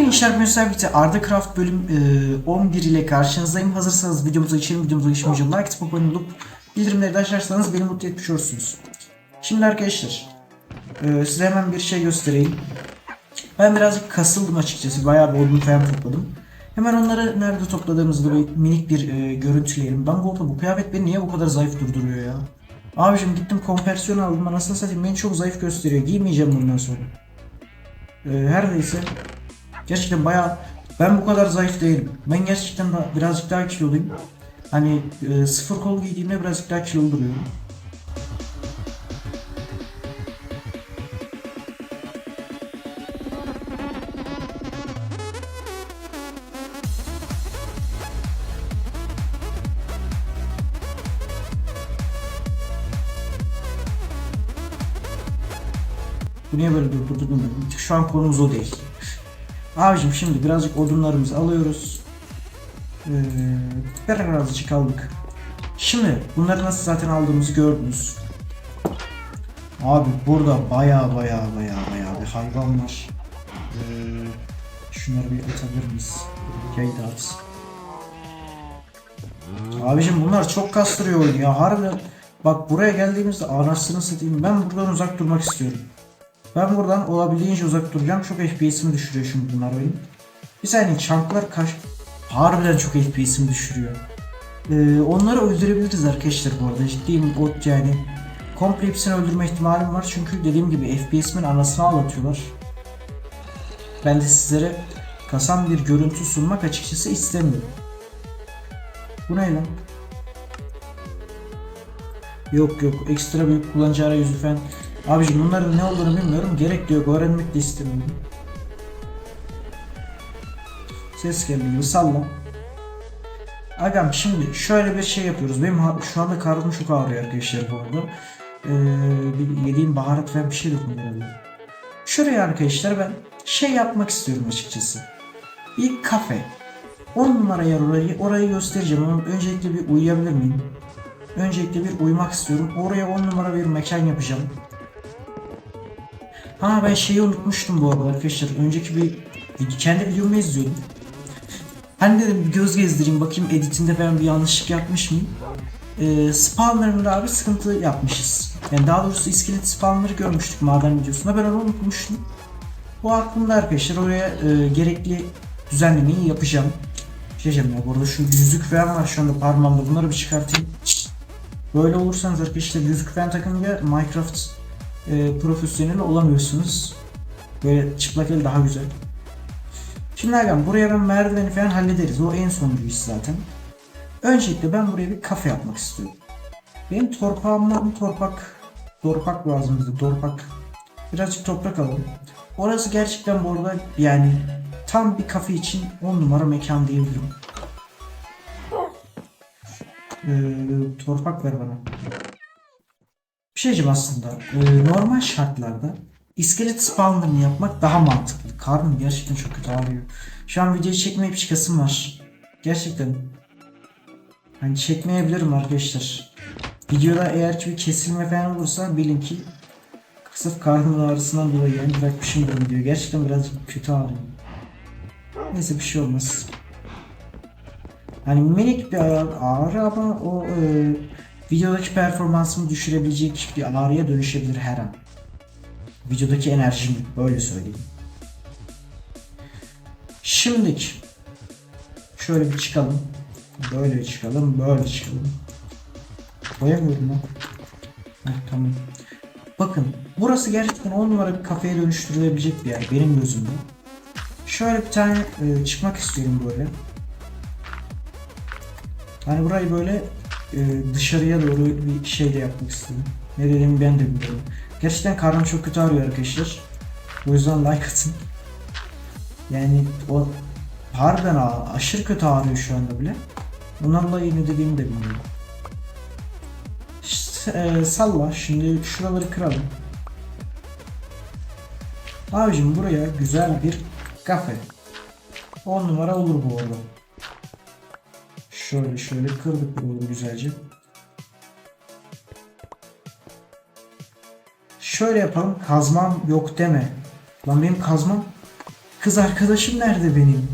Merhaba gençler ben Bitti. Arda Craft bölüm e, 11 ile karşınızdayım. Hazırsanız videomuza geçelim. Videomuza geçmeden önce like atıp abone olup bildirimleri de açarsanız beni mutlu etmiş olursunuz. Şimdi arkadaşlar e, size hemen bir şey göstereyim. Ben birazcık kasıldım açıkçası. Bayağı bir odun falan topladım. Hemen onları nerede topladığımızda bir minik bir e, görüntüleyelim. Ben bu bu kıyafet beni niye bu kadar zayıf durduruyor ya? Abicim gittim konversiyon aldım. Anasını satayım beni çok zayıf gösteriyor. Giymeyeceğim bundan sonra. E, her neyse. Gerçekten bayağı ben bu kadar zayıf değilim. Ben gerçekten da birazcık daha kiloluyum. Hani e, sıfır kol giydiğimde birazcık daha kilolu duruyorum. Bu niye böyle durdurdu bilmiyorum. Şu an konumuz o değil. Abicim şimdi birazcık odunlarımızı alıyoruz. Ee, birazcık aldık. Şimdi bunları nasıl zaten aldığımızı gördünüz. Abi burada baya baya baya baya bir hayvan var. Ee, şunları bir atabilir miyiz? Yayı da at. Abicim bunlar çok kastırıyor ya harbiden. Bak buraya geldiğimizde anasını satayım ben buradan uzak durmak istiyorum. Ben buradan olabildiğince uzak duracağım. Çok FPS'imi düşürüyor şimdi bunlar oyun. Bir saniye çanklar kaç... Harbiden çok FPS'imi düşürüyor. Ee, onları öldürebiliriz arkadaşlar bu arada. Ciddiyim o yani. Komple hepsini öldürme ihtimalim var. Çünkü dediğim gibi FPS'imin anasını ağlatıyorlar. Ben de sizlere kasan bir görüntü sunmak açıkçası istemiyorum. Bu ne lan? Yok yok ekstra büyük kullanıcı arayüzü falan. Abiciğim bunların ne olduğunu bilmiyorum. Gerek yok. Öğrenmek de istemiyorum. Ses gibi salla. Agam şimdi şöyle bir şey yapıyoruz. Benim şu anda karnım çok ağrıyor arkadaşlar bu arada. Ee, bir yediğim baharat falan bir şey herhalde. Şuraya arkadaşlar ben şey yapmak istiyorum açıkçası. Bir kafe. 10 numara yer orayı, orayı göstereceğim ama öncelikle bir uyuyabilir miyim? Öncelikle bir uyumak istiyorum. Oraya 10 numara bir mekan yapacağım. Ha ben şeyi unutmuştum bu arada arkadaşlar. Önceki bir kendi videomu izliyordum. Hani dedim bir göz gezdireyim bakayım editinde ben bir yanlışlık yapmış mıyım? Ee, spawner'ında abi sıkıntı yapmışız. Yani daha doğrusu iskelet spawner'ı görmüştük maden videosunda. Ben onu unutmuştum. Bu aklımda arkadaşlar. Oraya e, gerekli düzenlemeyi yapacağım. Şey ya bu arada şu yüzük falan var şu anda parmağımda. Bunları bir çıkartayım. Böyle olursanız arkadaşlar yüzük falan takınca Minecraft e, profesyonel olamıyorsunuz. Böyle çıplak el daha güzel. Şimdi Ergan buraya ben merdiveni falan hallederiz. O en sonuncu iş zaten. Öncelikle ben buraya bir kafe yapmak istiyorum. Benim torpağımdan torpak torpak lazım bize torpak. Birazcık toprak alalım. Orası gerçekten bu arada yani tam bir kafe için 10 numara mekan diyebilirim. Ee, torpak ver bana. Bir şey diyeceğim aslında. Ee, normal şartlarda iskelet spawnlarını yapmak daha mantıklı. Karnım gerçekten çok kötü ağrıyor. Şu an videoyu çekmeyip çıkasım var. Gerçekten. Hani çekmeyebilirim arkadaşlar. Videoda eğer ki bir kesilme falan olursa bilin ki sırf karnımın ağrısından dolayı yani bırakmışım bu videoyu. Gerçekten birazcık kötü ağrıyor. Neyse bir şey olmaz. Hani minik bir ağrı ama o e, videodaki performansımı düşürebilecek bir ağrıya dönüşebilir her an. Videodaki enerjimi böyle söyleyeyim. Şimdilik şöyle bir çıkalım. Böyle çıkalım, böyle çıkalım. Koyamıyorum lan. Heh, tamam. Bakın burası gerçekten 10 numara bir kafeye dönüştürülebilecek bir yer benim gözümde. Şöyle bir tane e, çıkmak istiyorum böyle. Hani burayı böyle e, dışarıya doğru bir şey de yapmak istedim. Ne dediğimi ben de bilmiyorum. Gerçekten karnım çok kötü ağrıyor arkadaşlar. O yüzden like atın. Yani o harbiden ağ- aşırı kötü ağrıyor şu anda bile. Bundan dolayı ne dediğimi de bilmiyorum. İşte, e, salla şimdi şuraları kıralım. Abicim buraya güzel bir kafe. 10 numara olur bu arada. Şöyle şöyle kırdık bunu güzelce. Şöyle yapalım. Kazmam yok deme. Lan benim kazmam kız arkadaşım nerede benim?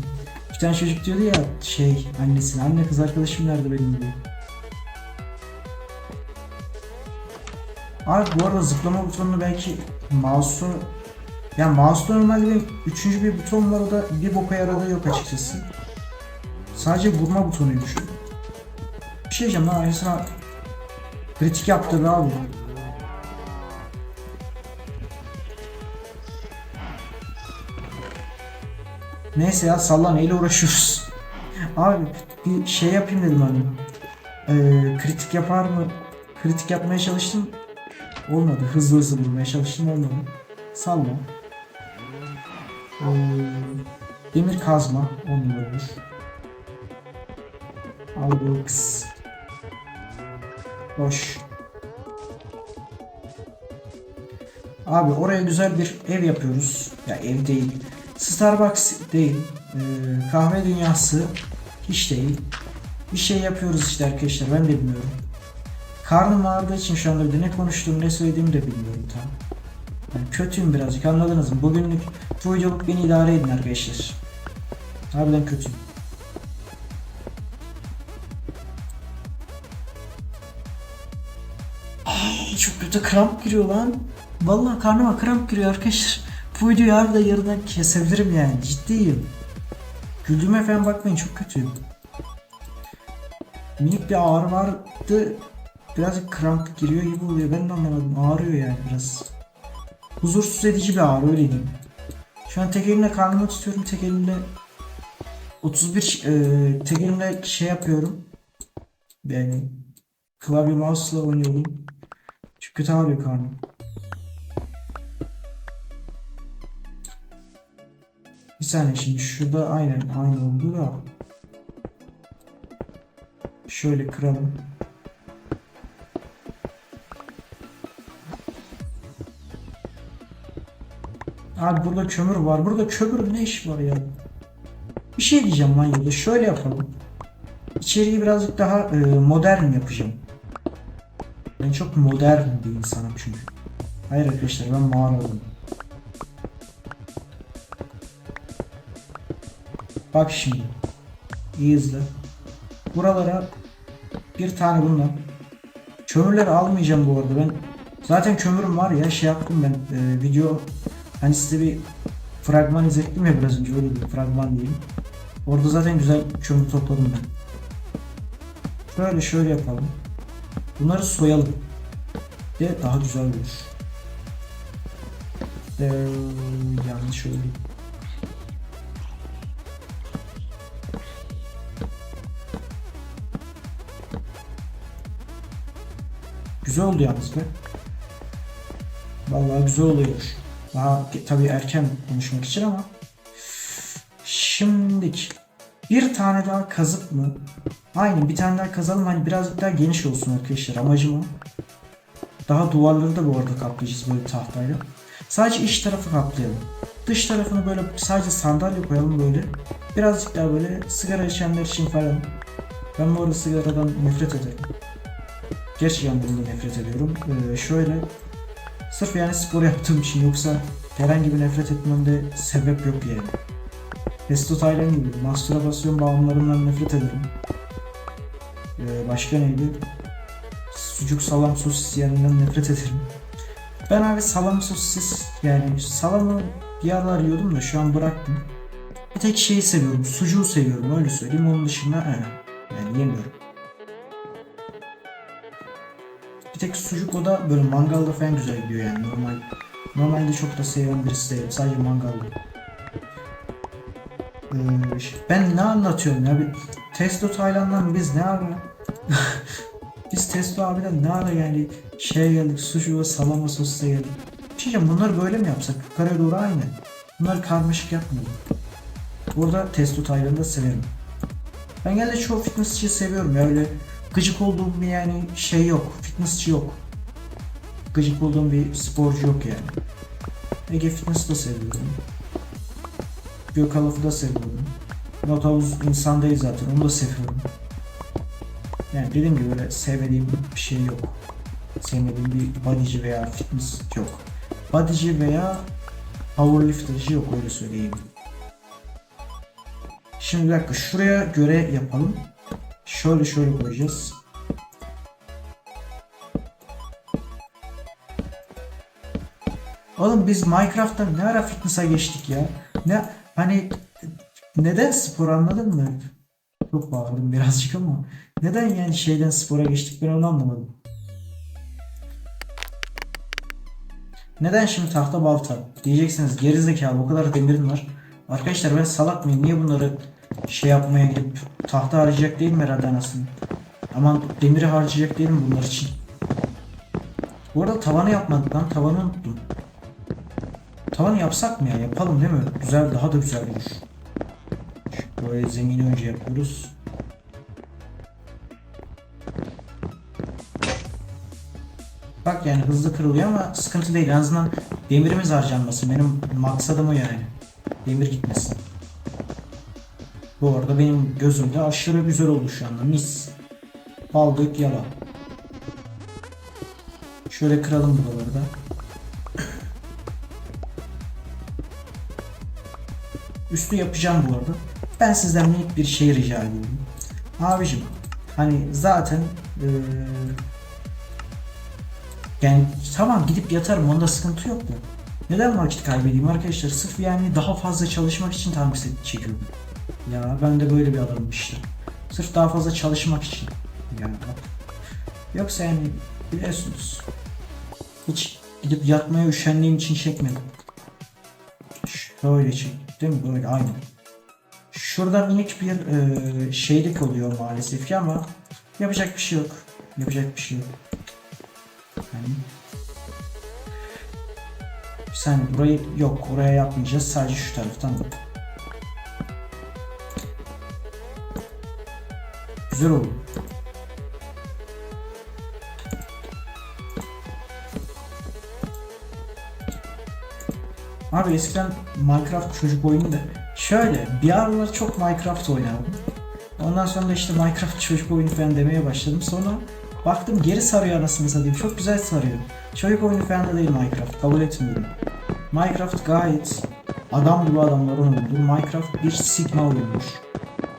Bir tane çocuk diyordu ya şey annesine anne kız arkadaşım nerede benim diyor. Abi bu arada zıplama butonunu belki mouse'u ya mouse'da normalde benim üçüncü bir buton var o da bir boka yaradığı yok açıkçası. Sadece vurma butonuymuş. Bir şey diyeceğim lan aynısına kritik yaptı be abi. Neyse ya salla neyle uğraşıyoruz. Abi bir şey yapayım dedim hani. Ee, kritik yapar mı? Kritik yapmaya çalıştım. Olmadı. Hızlı hızlı vurmaya çalıştım olmadı. Salma. Ee, demir kazma. Onunla olur. Albux. Boş. Abi oraya güzel bir ev yapıyoruz. Ya ev değil. Starbucks değil. Ee, kahve dünyası hiç değil. Bir şey yapıyoruz işte arkadaşlar ben de bilmiyorum. Karnım ağrıdığı için şu anda de ne konuştuğumu ne söylediğimi de bilmiyorum tam. Yani kötüyüm birazcık anladınız mı? Bugünlük bu videoluk beni idare edin arkadaşlar. Harbiden kötüyüm. Çok kötü kramp giriyor lan. Vallahi karnıma kramp giriyor arkadaşlar. Bu videoyu harbiden yarıdan kesebilirim yani ciddiyim. Güldüğüme falan bakmayın çok kötüyüm. Minik bir ağrı vardı. Birazcık kramp giriyor gibi oluyor. Ben de anlamadım. Ağrıyor yani biraz. Huzursuz edici bir ağrı öyle diyeyim. Şu an tek elimle karnımı tutuyorum. Tek elimle 31 e, tek elimle şey yapıyorum. Yani klavye mouse'la oynuyorum. Kötü ağrıyor karnım. Bir saniye şimdi şurada aynen aynı oldu da. Şöyle kıralım. Abi burada kömür var. Burada kömür ne iş var ya? Bir şey diyeceğim lan ya da şöyle yapalım. İçeriği birazcık daha e, modern yapacağım. Ben çok modern bir insanım çünkü. Hayır arkadaşlar ben mağara oldum. Bak şimdi. İyi izle. Buralara bir tane bundan. Kömürleri almayacağım bu arada ben. Zaten kömürüm var ya şey yaptım ben e, video hani size bir fragman izlettim ya biraz önce öyle bir fragman diyeyim. Orada zaten güzel kömür topladım ben. Şöyle şöyle yapalım. Bunları soyalım. De daha güzel olur. De, yanlış oldu. Güzel oldu yalnız be. Vallahi güzel oluyor. Daha tabii erken konuşmak için ama. Şimdilik bir tane daha kazıp mı? Aynen bir tane daha kazalım hani birazcık daha geniş olsun arkadaşlar amacım o. Daha duvarları da bu arada kaplayacağız böyle tahtayla. Sadece iç tarafı kaplayalım. Dış tarafını böyle sadece sandalye koyalım böyle. Birazcık daha böyle sigara içenler için falan. Ben bu arada sigaradan nefret ederim. Gerçekten bundan nefret ediyorum. Ee, şöyle sırf yani spor yaptığım için yoksa herhangi bir nefret etmemde sebep yok yani. Mesut Taylan gibi mastürbasyon bağımlarından nefret ederim. Ee, başka neydi? Sucuk salam sosis yerinden nefret ederim. Ben abi salam sosis yani salamı bir aralar yiyordum da şu an bıraktım. Bir tek şeyi seviyorum, sucuğu seviyorum öyle söyleyeyim. Onun dışında he, yani yemiyorum. Bir tek sucuk o da böyle mangalda falan güzel gidiyor yani normal. Normalde çok da seven birisi değilim. Sadece mangalda. Ee, ben ne anlatıyorum ya? Bir Testo Tayland'dan biz ne ara? biz Testo abiden ne ara yani şeye geldik sushi ve salama sosuna geldik. Bir şey bunları böyle mi yapsak? Yukarıya doğru aynı. Bunları karmaşık yapmayalım. Burada Testo Tayland'ı severim. Ben genelde çoğu fitnessçi seviyorum ya öyle gıcık olduğum bir yani şey yok. Fitnessçi yok. Gıcık olduğum bir sporcu yok yani. Ege Fitness da seviyorum. Gökalaf'ı da seviyorum. Not Havuz insan değil zaten onu da seviyorum. Yani dediğim gibi öyle sevmediğim bir şey yok. Sevmediğim bir bodyci veya fitness yok. Bodyci veya powerlifterci yok öyle söyleyeyim. Şimdi bir dakika şuraya göre yapalım. Şöyle şöyle koyacağız. Oğlum biz Minecraft'tan ne ara fitness'a geçtik ya? Ne hani neden spor anladın mı? Çok bağırdım birazcık ama neden yani şeyden spora geçtik ben onu anlamadım. Neden şimdi tahta balta? Diyeceksiniz gerizekalı o kadar demirin var. Arkadaşlar ben salak mıyım? Niye bunları şey yapmaya gidip tahta harcayacak değil mi herhalde anasını? Aman demiri harcayacak değil mi bunlar için? Bu arada tavanı yapmadık lan. Tavanı unuttum. Tavanı yapsak mı ya? Yapalım değil mi? Güzel, daha da güzel olur. Böyle zemini önce yapıyoruz. Bak yani hızlı kırılıyor ama sıkıntı değil. En azından demirimiz harcanmasın. Benim maksadım o yani. Demir gitmesin. Bu arada benim gözümde aşırı güzel oldu şu anda. Mis. Bal dök yala. Şöyle kıralım buraları da. Üstü yapacağım bu arada. Ben sizden minik bir şey rica ediyorum. Abicim hani zaten eee, yani tamam gidip yatarım onda sıkıntı yok da. Neden vakit kaybedeyim arkadaşlar? Sırf yani daha fazla çalışmak için time set çekiyorum. Ya ben de böyle bir adamım işte. Sırf daha fazla çalışmak için. Yani Yoksa yani biliyorsunuz. Hiç gidip yatmaya üşendiğim için çekmedim. Şöyle çek. Değil mi? Böyle aynı. Şurada minik bir e, şeylik oluyor maalesef ki ama yapacak bir şey yok. Yapacak bir şey yok. Yani sen burayı yok oraya yapmayacağız sadece şu taraftan da. Güzel oldu. Abi eskiden Minecraft çocuk oyunu da şöyle bir aralar çok Minecraft oynardım. Ondan sonra işte Minecraft çocuk oyunu falan demeye başladım. Sonra baktım geri sarıyor anasını satayım. Çok güzel sarıyor. Çocuk oyunu falan da değil Minecraft. Kabul etmiyorum. Minecraft gayet adam gibi adamların oyunudur. Minecraft bir sigma oyundur.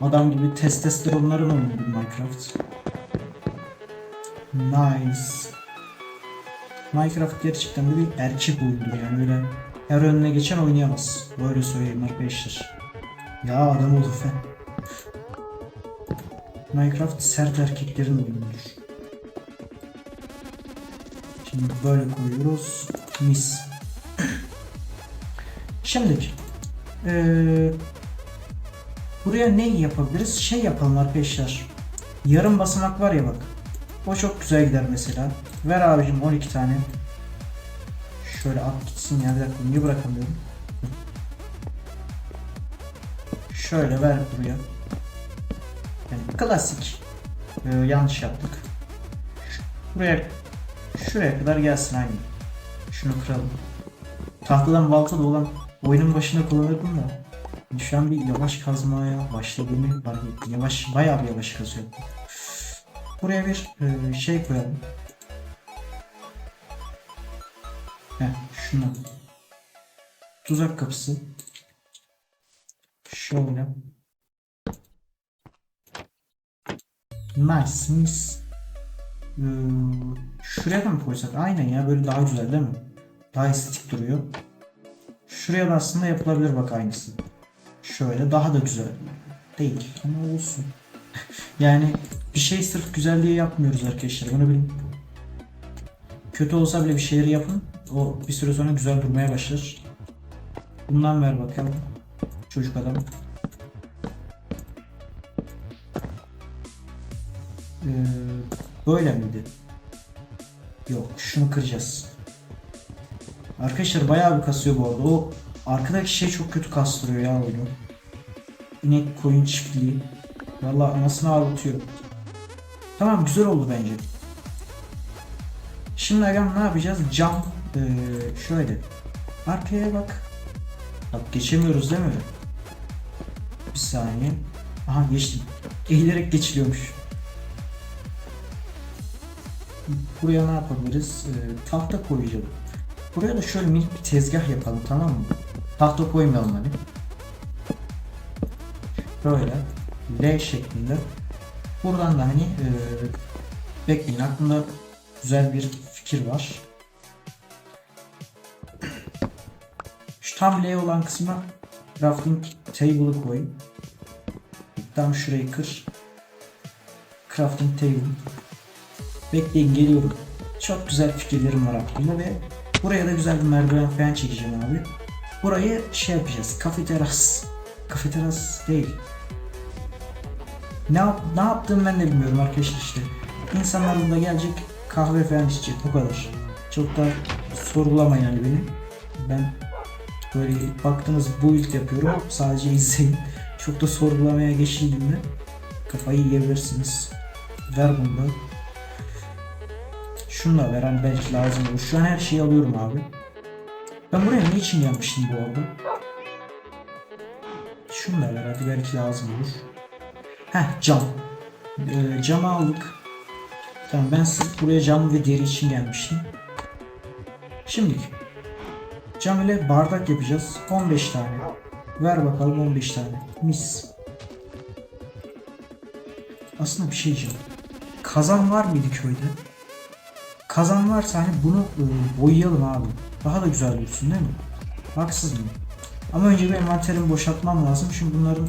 Adam gibi testosteronların oyunudur Minecraft. Nice. Minecraft gerçekten de bir erkek oyundur yani öyle her önüne geçen oynayamaz. Böyle söyleyeyim arkadaşlar. Ya adam oldu fen. Minecraft sert erkeklerin oyunudur. Şimdi böyle koyuyoruz. Mis. Şimdi eee, buraya ne yapabiliriz? Şey yapalım arkadaşlar. Yarım basamak var ya bak. O çok güzel gider mesela. Ver abicim 12 tane. Şöyle at gitsin ya bir dakika niye bırakamıyorum? Şöyle ver buraya. Yani klasik. Ee, yanlış yaptık. Buraya şuraya kadar gelsin aynı. Şunu kıralım. Tahtadan balta da olan oyunun başında kullanırdım da. Şu an bir yavaş kazmaya başladığımı fark ettim. Yavaş, bayağı bir yavaş kazıyorum. Buraya bir e, şey koyalım. Heh, şunu. Tuzak kapısı. Şöyle. Nice, mis. Ee, şuraya da mı koysak? Aynen ya böyle daha güzel değil mi? Daha estetik duruyor. Şuraya da aslında yapılabilir bak aynısı. Şöyle daha da güzel. Değil ama olsun. yani bir şey sırf güzel diye yapmıyoruz arkadaşlar. Bunu bilin. Kötü olsa bile bir şeyleri yapın. O bir süre sonra güzel durmaya başlar. Bundan ver bakalım. Çocuk adam. Ee, böyle miydi? Yok şunu kıracağız. Arkadaşlar bayağı bir kasıyor bu arada. O arkadaki şey çok kötü kastırıyor ya oyunu. İnek koyun çiftliği. Vallahi anasını ağlatıyor. Tamam güzel oldu bence. Şimdi agam ne yapacağız? Cam ee, şöyle. Arkaya bak. Bak geçemiyoruz değil mi? Bir saniye. Aha geçtim. Eğilerek geçiliyormuş. Buraya ne yapabiliriz? Ee, tahta koyacağım. Buraya da şöyle minik bir tezgah yapalım tamam mı? Tahta koymayalım hani. Böyle L şeklinde. Buradan da hani e, bekleyin aklımda güzel bir fikir var. Tam L olan kısma crafting table'ı koy. Tam şurayı kır. Crafting table. Bekleyin geliyorum. Çok güzel fikirlerim var aklımda ve buraya da güzel bir merdiven falan çekeceğim abi. Burayı şey yapacağız. Kafe teras. Kafe teras değil. Ne, yap, ne yaptığımı ben de bilmiyorum arkadaşlar işte. İnsanlar burada gelecek kahve falan içecek bu kadar. Çok da sorgulamayın yani beni. Ben böyle baktınız bu ilk yapıyorum sadece izleyin. Çok da sorgulamaya geçildiğinde kafayı yiyebilirsiniz. Ver bunu da. Şunu da ver hani belki lazım olur. Şu an her şeyi alıyorum abi. Ben buraya ne için gelmiştim bu arada? Şunu da ver hadi belki lazım olur. Heh cam. Ee, camı aldık. Tamam ben sırf buraya cam ve deri için gelmiştim. Şimdi cam bardak yapacağız. 15 tane. Ver bakalım 15 tane. Mis. Aslında bir şey diyeceğim. Kazan var mıydı köyde? Kazan varsa hani bunu e, boyayalım abi. Daha da güzel dursun değil mi? Haksız mı? Ama önce bir envanterimi boşaltmam lazım çünkü bunların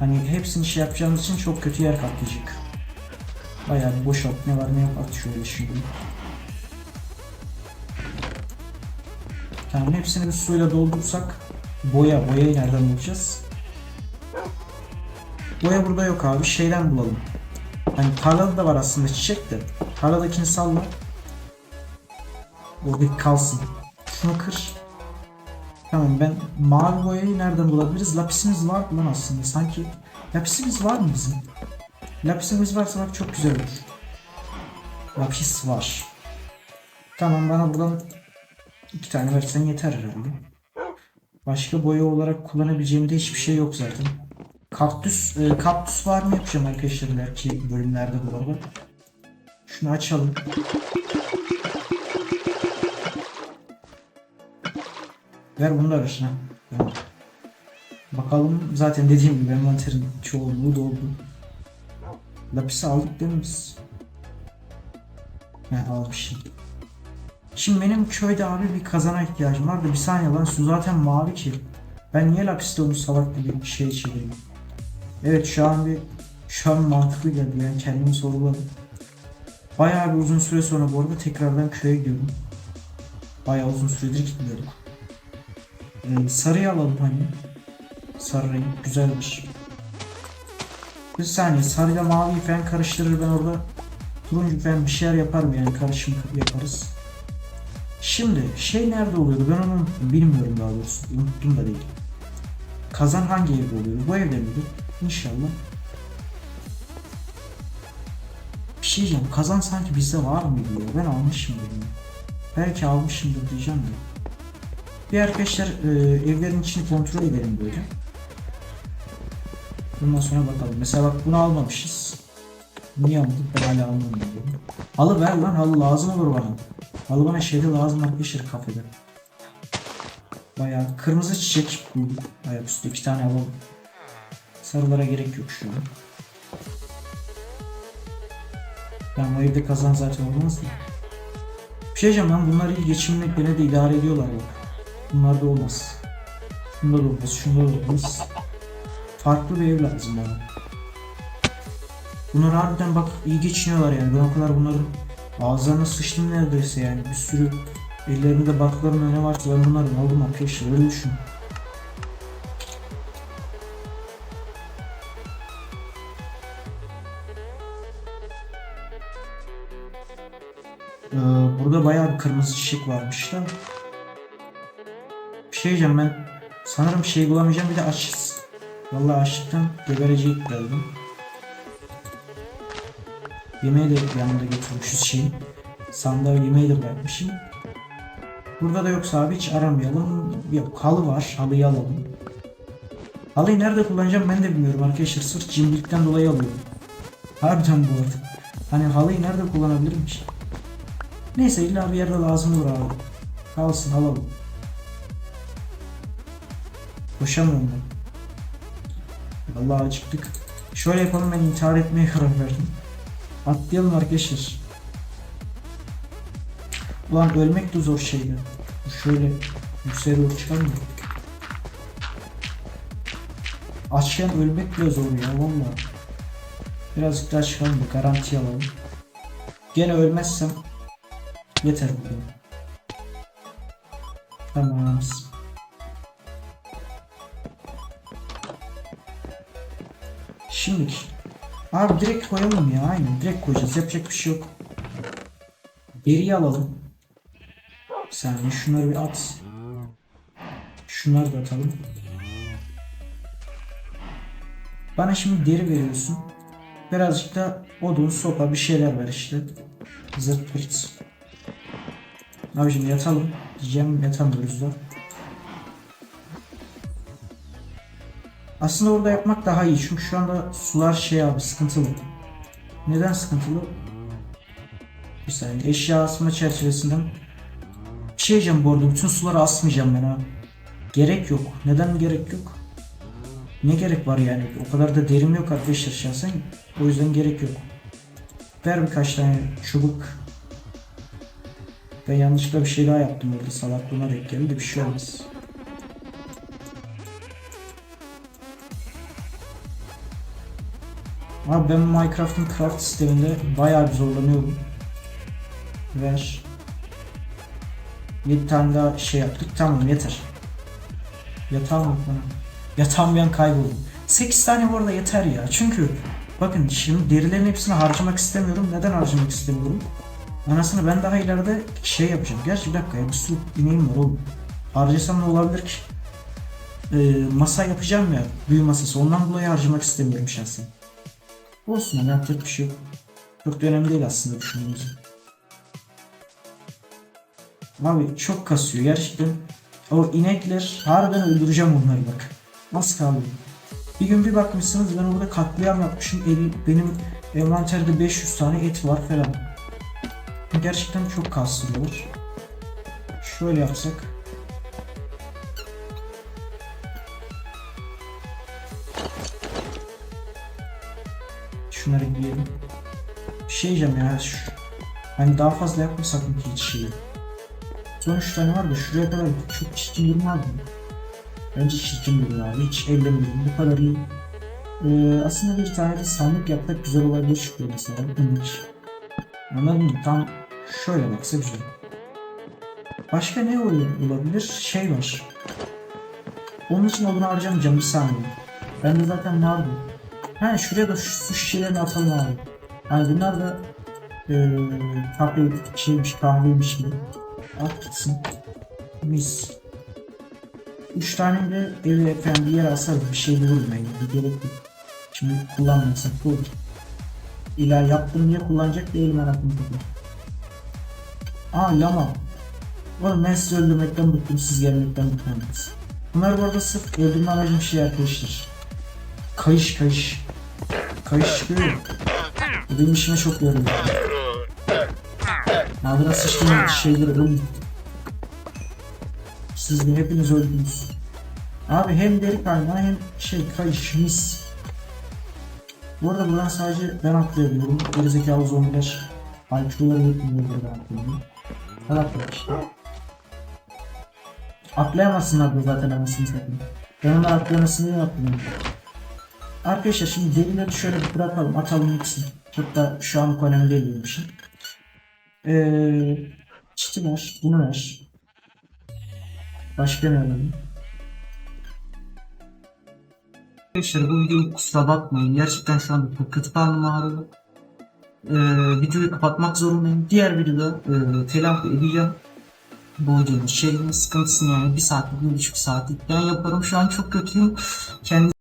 hani hepsini şey yapacağımız için çok kötü yer kaplayacak. Bayağı bir boşalt ne var ne yok at şöyle şimdi. Tamam hepsini bir suyla doldursak boya boyayı nereden bulacağız? Boya burada yok abi şeyden bulalım. Hani tarlada da var aslında çiçek de. Tarladakini salla. Oradaki kalsın. Şunu kır. Tamam ben mavi boyayı nereden bulabiliriz? Lapisimiz var lan aslında? Sanki lapisimiz var mı bizim? Lapisimiz varsa bak çok güzel olur. Lapis var. Tamam bana buradan iki tane versen yeter herhalde. Başka boya olarak kullanabileceğim de hiçbir şey yok zaten. Kaktüs, e, kaktüs var mı yapacağım arkadaşlar ileriki bölümlerde bu arada. Şunu açalım. Ver bunu da. Tamam. Bakalım zaten dediğim gibi envanterin çoğunluğu doldu. Lapisi aldık değil mi biz? He almışım. Şimdi benim köyde abi bir kazana ihtiyacım var da bir saniye lan su zaten mavi ki. Ben niye lapiste onu salak gibi bir şey çevireyim? Evet şu an bir şu an mantıklı geldi yani kendimi sorguladım. Bayağı bir uzun süre sonra bu arada tekrardan köye gidiyorum. Bayağı uzun süredir gitmiyorduk. Ee, sarıyı alalım hani. Sarı renk güzelmiş. Bir saniye sarıyla maviyi falan karıştırır ben orada turuncu falan bir şeyler yaparım yani karışım yaparız. Şimdi şey nerede oluyordu ben onu unuttum bilmiyorum daha doğrusu unuttum da değil. Kazan hangi evde oluyordu bu evde miydi? İnşallah. Bir şey diyeceğim kazan sanki bizde var mıydı ya ben almışım bunu. Belki almışımdır diyeceğim de. Bir arkadaşlar e, evlerin içini kontrol edelim böyle. Bundan sonra bakalım. Mesela bak bunu almamışız. Niye almadık? Ben hala almadım. Halı ver lan halı lazım olur bana. Halı bana şeyde lazım arkadaşlar kafede. Bayağı kırmızı çiçek bulduk. Ayaküstü iki tane alalım. Sarılara gerek yok şu an. Ben bu evde kazan zaten olmaz mı? Bir şey diyeceğim bunlar iyi geçimlik beni de idare ediyorlar bak. Bunlar da olmaz. Şunda da olmaz, şunda da olmaz. Farklı bir ev lazım bana. Bunlar harbiden bak iyi geçiniyorlar yani. Ben o bunların ağızlarına sıçtım neredeyse yani. Bir sürü ellerinde bakların önüne varsa ben bunların aldım arkadaşlar öyle düşün. Ee, burada bayağı bir kırmızı çiçek varmış da. Bir şey diyeceğim ben sanırım şey bulamayacağım bir de açız. Vallahi açlıktan geberecek geldim. Yemeği de yanında götürmüşüz şeyin. Sandığa yemeği de bırakmışım. Burada da yoksa abi hiç aramayalım. Yok halı var. Halıyı alalım. Halıyı nerede kullanacağım ben de bilmiyorum arkadaşlar. Sırf cimrilikten dolayı alıyorum. Harbiden bu arada. Hani halıyı nerede kullanabilirim ki? Neyse illa bir yerde lazım olur abi. Kalsın alalım. Koşamıyorum ben. Allah acıktık. Şöyle yapalım ben intihar etmeye karar verdim. Atlayalım arkadaşlar. Ulan ölmek de zor şeydi. Şöyle yükseğe doğru çıkalım mı? Açken ölmek bile zor ya valla. Birazcık daha çıkalım da garanti alalım. Gene ölmezsem yeter bu benim. Tamam. Şimdi abi direkt koyalım ya aynen direkt koyacağız yapacak bir şey yok. Geriye alalım. Bir saniye şunları bir at. Şunları da atalım. Bana şimdi deri veriyorsun. Birazcık da odun, sopa bir şeyler ver işte. Zırt pırt. Abicim yatalım. Diyeceğim yatamıyoruz da. Aslında orada yapmak daha iyi çünkü şu anda sular şey abi sıkıntılı. Neden sıkıntılı? Bir saniye eşya asma çerçevesinden bir şey diyeceğim bu arada bütün suları asmayacağım ben ha. Gerek yok. Neden gerek yok? Ne gerek var yani? O kadar da derim yok arkadaşlar şahsen. O yüzden gerek yok. Ver birkaç tane çubuk. Ben yanlışlıkla bir şey daha yaptım orada salaklığıma denk geldi bir şey olmaz. Abi ben Minecraft'ın craft sisteminde bayağı bir zorlanıyorum. Ver. 7 tane daha şey yaptık. Tamam yeter. Yatağım yok bana. Yatağım bir an kayboldu. 8 tane bu arada yeter ya. Çünkü bakın şimdi derilerin hepsini harcamak istemiyorum. Neden harcamak istemiyorum? Anasını ben daha ileride şey yapacağım. Gerçi bir dakika ya bir sürü ineğim var oğlum. Harcasam ne olabilir ki? Ee, masa yapacağım ya. Büyü masası. Ondan dolayı harcamak istemiyorum şahsen. Olsun yani yapacak bir şey yok. Çok da önemli değil aslında düşündüğünüz. Abi çok kasıyor gerçekten. O inekler harbiden öldüreceğim onları bak. Nasıl kaldı? Bir gün bir bakmışsınız ben orada katliam yapmışım. El, benim envanterde 500 tane et var falan. Gerçekten çok kastırıyorlar. Şöyle yapsak. Şunları giyelim. Bir şey diyeceğim ya. Şu, hani daha fazla yapmasak mı ki hiç şeyi? Son 3 tane var da şuraya kadar çok çirkin durmaz mı? Bence çirkin durur abi. Hiç ellemiyorum. Bu kadar iyi. Ee, aslında bir tane de sandık yapmak güzel olabilir şu mesela. İlginç. Anladın mı? Tam şöyle baksa güzel. Başka ne ol- olabilir? Şey var. Onun için odunu harcamayacağım bir saniye. Ben de zaten vardı. Ha şuraya da şu su şişelerini atalım abi. Hani bunlar da eee kahve şeymiş kahveymiş gibi. At gitsin. Mis. Üç tane de evi efendim bir yere asarız. Bir şey bulurum ben. Bir gerek yok. Şimdi kullanmasak bu. İlla yaptım diye kullanacak değilim anasını satayım. Aa lama. Oğlum ben sizi öldürmekten bıktım, siz gelmekten bıkmadınız. Bunlar bu arada sırf öldürme amacım şey arkadaşlar. Kayış kayış. Kayış çıkıyor. Bu benim işime çok yarıyor. Ağzına sıçtığım şeyleri ölüm. Siz de hepiniz öldünüz. Abi hem deri kaynağı hem şey kayış mis. Bu arada buradan sadece ben atlayabiliyorum. Gerizekalı zombiler IQ'ları yetmiyor burada atlayabiliyorum. Ben işte. Atlayamazsınlar da zaten anasını satayım. Ben onlar atlamasını diye atlıyorum. Arkadaşlar şimdi derileri şöyle bırakalım atalım gitsin. Da şu an önemli değil benim. Ee, çiti ver, bunu ver. Başka ne alalım? Arkadaşlar bu videoyu kusura bakmayın. Gerçekten şu çok kötü karnım ağrıyor. Ee, videoyu kapatmak zorundayım. Diğer videoda e, telafi edeceğim. Bu videonun şeyini sıkıntısını yani bir saat, bir buçuk saat ben yaparım. Şu an çok kötüyüm. Kendi